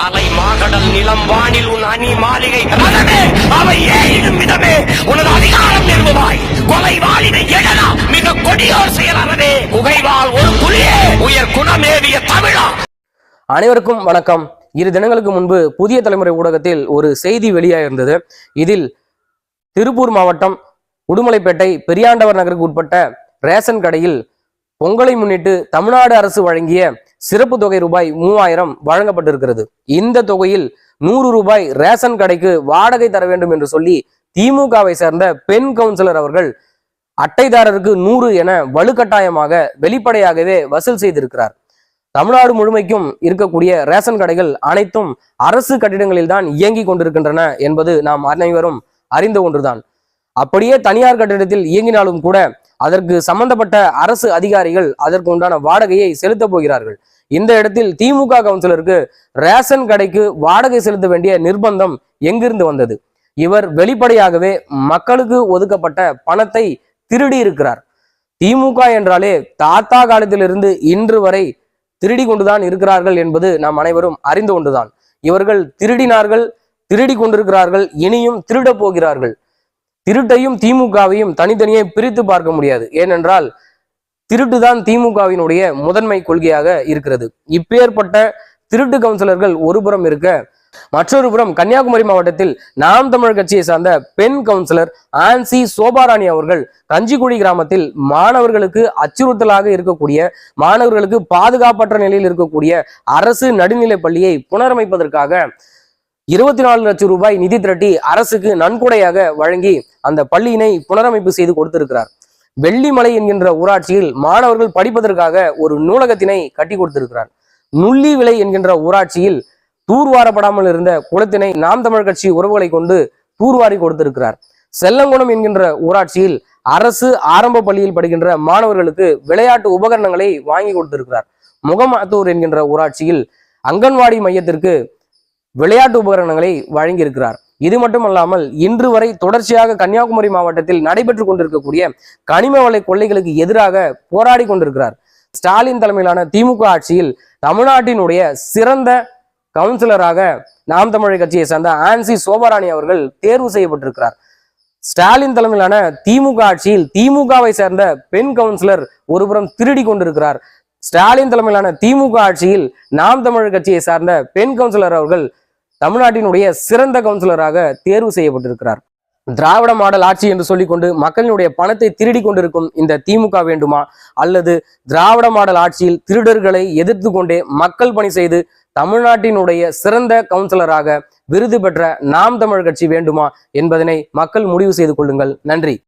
அலை மாகடல் நிலம் வானில் உன் அணி மாளிகை ரதமே. அவை ஏறிடும் விதமே. உனது அதிகாரம் நிறுவுவாய். கொலை வாளினை எழலா. மிக கொடியோர் செயலறவே குகைவால் ஒரு புலியே உயர் குணமேவிய தமிழா. அனைவருக்கும் வணக்கம். இரு தினங்களுக்கு முன்பு புதிய தலைமுறை ஊடகத்தில் ஒரு செய்தி வெளியாயிருந்தது. இதில் திருப்பூர் மாவட்டம் உடுமலைப்பேட்டை பெரியாண்டவர் நகருக்கு உட்பட்ட ரேஷன் கடையில் பொங்கலை முன்னிட்டு தமிழ்நாடு அரசு வழங்கிய சிறப்பு தொகை ரூபாய் மூவாயிரம் வழங்கப்பட்டிருக்கிறது. இந்த தொகையில் நூறு ரூபாய் ரேஷன் கடைக்கு வாடகை தர வேண்டும் என்று சொல்லி திமுகவை சேர்ந்த பெண் கவுன்சிலர் அவர்கள் அட்டைதாரருக்கு நூறு என வலுக்கட்டாயமாக வெளிப்படையாகவே வசூல் செய்திருக்கிறார். தமிழ்நாடு முழுமைக்கும் இருக்கக்கூடிய ரேஷன் கடைகள் அனைத்தும் அரசு கட்டிடங்களில் தான் இயங்கிக் கொண்டிருக்கின்றன என்பது நாம் அனைவரும் அறிந்த ஒன்றுதான். அப்படியே தனியார் கட்டிடத்தில் இயங்கினாலும் கூட அதற்கு சம்பந்தப்பட்ட அரசு அதிகாரிகள் அதற்கு உண்டான வாடகையை செலுத்தப் போகிறார்கள். இந்த இடத்தில் திமுக கவுன்சிலருக்கு ரேஷன் கடைக்கு வாடகை செலுத்த வேண்டிய நிர்பந்தம் எங்கிருந்து வந்தது? இவர் வெளிப்படையாகவே மக்களுக்கு ஒதுக்கப்பட்ட பணத்தை திருடி இருக்கிறார். திமுக என்றாலே தாத்தா காலத்திலிருந்து இன்று வரை திருடி கொண்டுதான் இருக்கிறார்கள் என்பது நாம் அனைவரும் அறிந்து கொண்டுதான். இவர்கள் திருடினார்கள் திருடி கொண்டிருக்கிறார்கள் இனியும் திருடப் போகிறார்கள். திருட்டையும் திமுகவையும் தனித்தனியே பிரித்து பார்க்க முடியாது. ஏனென்றால் திருட்டுதான் திமுகவினுடைய முதன்மை கொள்கையாக இருக்கிறது. இப்பேற்பட்ட திருட்டு கவுன்சிலர்கள் ஒருபுறம் இருக்க மற்றொரு புறம் கன்னியாகுமரி மாவட்டத்தில் நாம் தமிழர் கட்சியை சார்ந்த பெண் கவுன்சிலர் ஆன்சி சோபாராணி அவர்கள் கஞ்சிக்குடி கிராமத்தில் மாணவர்களுக்கு அச்சுறுத்தலாக இருக்கக்கூடிய மாணவர்களுக்கு பாதுகாப்பற்ற நிலையில் இருக்கக்கூடிய அரசு நடுநிலைப் பள்ளியை புனரமைப்பதற்காக இருபத்தி நாலு லட்சம் ரூபாய் நிதி திரட்டி அரசுக்கு நன்கொடையாக வழங்கி அந்த பள்ளியினை புனரமைப்பு செய்து கொடுத்திருக்கிறார். வெள்ளிமலை என்கின்ற ஊராட்சியில் மாணவர்கள் படிப்பதற்காக ஒரு நூலகத்தினை கட்டி கொடுத்திருக்கிறார். நுள்ளி விலை என்கின்ற ஊராட்சியில் தூர்வாரப்படாமல் இருந்த குளத்தினை நாம் தமிழ் கட்சி உறவுகளை கொண்டு தூர்வாரி கொடுத்திருக்கிறார். செல்லங்குளம் என்கின்ற ஊராட்சியில் அரசு ஆரம்ப பள்ளியில் படிக்கின்ற மாணவர்களுக்கு விளையாட்டு உபகரணங்களை வாங்கி கொடுத்திருக்கிறார். முகமாத்தூர் என்கின்ற ஊராட்சியில் அங்கன்வாடி மையத்திற்கு விளையாட்டு உபகரணங்களை வழங்கியிருக்கிறார். இது மட்டுமல்லாமல் இன்று வரை தொடர்ச்சியாக கன்னியாகுமரி மாவட்டத்தில் நடைபெற்று கொண்டிருக்கக்கூடிய கனிம வலை கொள்ளைகளுக்கு எதிராக போராடி கொண்டிருக்கிறார். ஸ்டாலின் தலைமையிலான திமுக ஆட்சியில் தமிழ்நாட்டினுடைய சிறந்த கவுன்சிலராக நாம் தமிழர் கட்சியை சேர்ந்த ஆன்சி சோபராணி அவர்கள் தேர்வு செய்யப்பட்டிருக்கிறார். ஸ்டாலின் தலைமையிலான திமுக ஆட்சியில் திமுகவை சேர்ந்த பெண் கவுன்சிலர் ஒருபுறம் திருடி கொண்டிருக்கிறார். ஸ்டாலின் தலைமையிலான திமுக ஆட்சியில் நாம் தமிழர் கட்சியை சார்ந்த பெண் கவுன்சிலர் அவர்கள் தமிழ்நாட்டினுடைய சிறந்த கவுன்சிலராக தேர்வு செய்யப்பட்டிருக்கிறார். திராவிட மாடல் ஆட்சி என்று சொல்லிக்கொண்டு மக்களினுடைய பணத்தை திருடி கொண்டிருக்கும் இந்த திமுக வேண்டுமா? அல்லது திராவிட மாடல் ஆட்சியில் திருடர்களை எதிர்த்து கொண்டே மக்கள் பணி செய்து தமிழ்நாட்டினுடைய சிறந்த கவுன்சிலராக விருது பெற்ற நாம் தமிழ் கட்சி வேண்டுமா? என்பதனை மக்கள் முடிவு செய்து கொள்ளுங்கள். நன்றி.